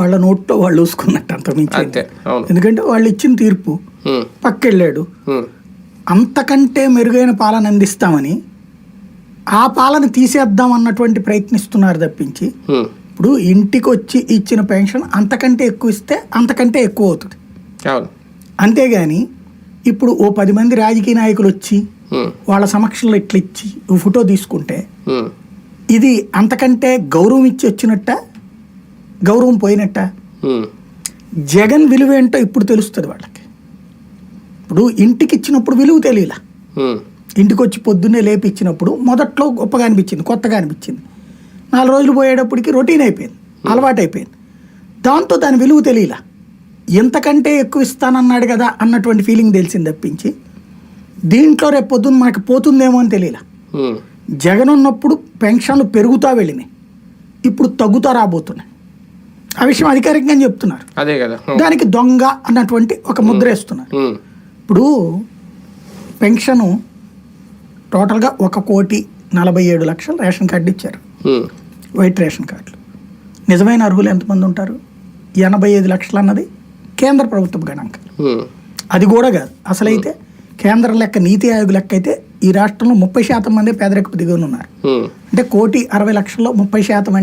వాళ్ళ నోట్లో వాళ్ళు చూసుకున్నట్టు అంత మించి ఎందుకంటే వాళ్ళు ఇచ్చిన తీర్పు పక్కెళ్ళాడు. అంతకంటే మెరుగైన పాలన అందిస్తామని ఆ పాలన తీసేద్దాం అన్నటువంటి ప్రయత్నిస్తున్నారు తప్పించి ఇప్పుడు ఇంటికి వచ్చి ఇచ్చిన పెన్షన్ అంతకంటే ఎక్కువ ఇస్తే అంతకంటే ఎక్కువ అవుతుంది. అంతేగాని ఇప్పుడు ఓ పది మంది రాజకీయ నాయకులు వచ్చి వాళ్ళ సమక్షంలో ఇట్లా ఇచ్చి ఫోటో తీసుకుంటే ఇది అంతకంటే గౌరవం ఇచ్చి వచ్చినట్ట? గౌరవం పోయినట్ట? జగన్ విలువ ఏంటో ఇప్పుడు తెలుస్తుంది వాళ్ళకి. ఇప్పుడు ఇంటికి ఇచ్చినప్పుడు విలువ తెలియలా. ఇంటికి వచ్చి పొద్దున్నే లేపి ఇచ్చినప్పుడు మొదట్లో గొప్పగా అనిపించింది కొత్తగా అనిపించింది. నాలుగు రోజులు పోయేటప్పటికి రొటీన్ అయిపోయింది అలవాటు అయిపోయింది దాంతో దాని విలువ తెలియలా. ఎంతకంటే ఎక్కువ ఇస్తానన్నాడు కదా అన్నటువంటి ఫీలింగ్ తెలిసింది తప్పించి దీంట్లో రేపు పొద్దున్న మనకు పోతుందేమో అని తెలియలా. జగన్ ఉన్నప్పుడు పెన్షన్లు పెరుగుతా వెళ్ళినాయి. ఇప్పుడు తగ్గుతా రాబోతున్నాయి. ఆ విషయం అధికారికంగా చెప్తున్నారు. అదే కదా. దానికి దొంగ అన్నటువంటి ఒక ముద్ర వేస్తున్నారు. ఇప్పుడు పెన్షను టోటల్గా ఒక కోటి నలభై ఏడు లక్షలు రేషన్ కార్డు ఇచ్చారు. వైట్ రేషన్ కార్డులు. నిజమైన అర్హులు ఎంతమంది ఉంటారు? ఎనభై ఐదు లక్షలు అన్నది కేంద్ర ప్రభుత్వ గణాంకం. అది కూడా కాదు. అసలైతే కేంద్ర లెక్క నీతి ఆయోగ్ లెక్క అయితే ఈ రాష్ట్రంలో ముప్పై శాతం మంది పేదరికపు దిగువన ఉన్నారు. ఉమ్, అంటే కోటి అరవై లక్షల్లో ముప్పై శాతం అంటే